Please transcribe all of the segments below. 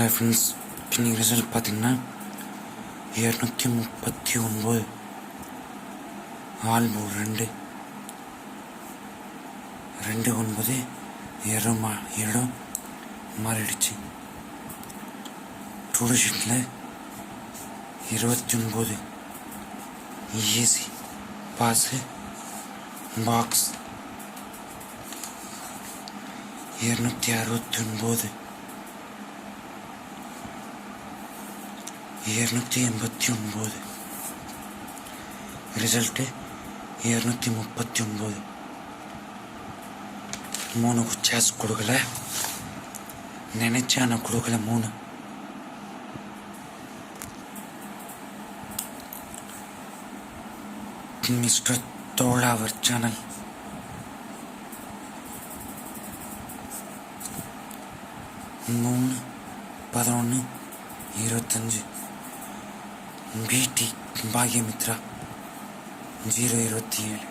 Hi friends இன்னைக்கு result பார்த்தீங்கன்னா இரநூத்தி முப்பத்தி ஒன்பது ஆல்போல் ரெண்டு ரெண்டு ஒன்பது இடம் மா இடம் மாறிடுச்சு டூ ஷீட்டில் இருபத்தி ஒன்பது ஏசி பாஸு பாக்ஸ் இரநூத்தி அறுபத்தி ஒன்பது இரநூத்தி எண்பத்தி ஒன்பது ரிசல்ட்டு இரநூத்தி முப்பத்தி ஒன்பது மூணு சாஸ் கொடுக்கல. நினைச்சா நான் கொடுக்கல மூணு. மிஸ்டர் தோழாவர் சேனல் மூணு பதினொன்று இருபத்தஞ்சு. பிடி பாக்யமித்ரா ஜீரோ இருபத்தி ஏழு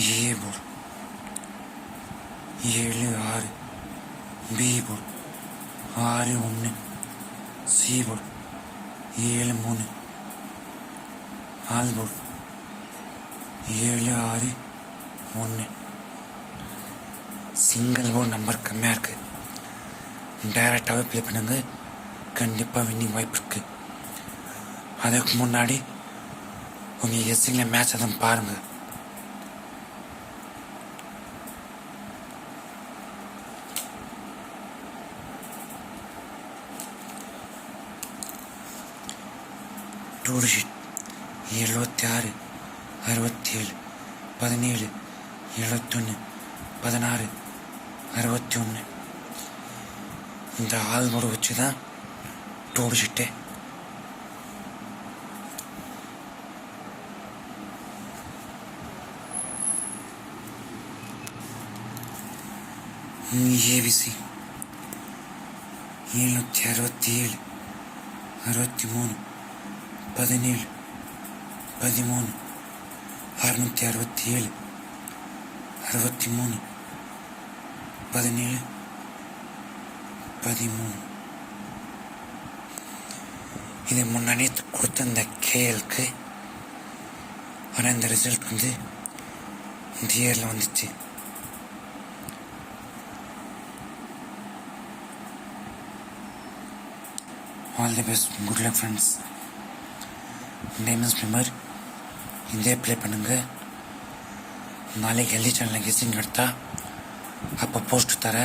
ஏ போர்டு ஏழு ஆறு பி போர்டு ஆறு ஒன்று சி போர்டு ஏழு மூணு ஆல் போர்டு ஏழு ஆறு ஒன்று சிங்கிள் நம்பர் கம்மியாக இருக்குது டைரெக்டாகவே ப்ளே பண்ணுங்க. கண்டிப்பாக வின்னிங் வாய்ப்பு இருக்குது அதுக்கு முன்னாடி உங்கள் எஸ்ஸிங்கில் மேட்ச் அதை பாருங்கள் டூர் ஷீட் எழுபத்தி ஆறு அறுபத்தி ஏழு பதினேழு எழுபத்தொன்று பதினாறு அறுபத்தி ஒன்று இந்த ஆல்போர்டு வச்சு தான் டூர் ஏபிசி எழுநூற்றி அறுபத்தி ஏழு அறுபத்தி மூணு பதினேழு பதிமூணு அறுநூற்றி அறுபத்தி ஏழு அறுபத்தி மூணு பதினேழு. பதிமூணு. இது முன்னாடி கொடுத்த அந்த கேஎலுக்கு ஆனால் இந்த ரிசல்ட் வந்து இந்த இயரில் வந்துச்சு. All the best good luck friends diamonds member இதே ப்ளே பண்ணுங்கள் ನಾಳೆ ಎಲ್ಲಿ ಚೆನ್ನಾಗಿ ಸಿಂಗ್ ಇಡ್ತಾ ಅಪ್ಪ ಪೋಸ್ಟ್ ತಾರೆ.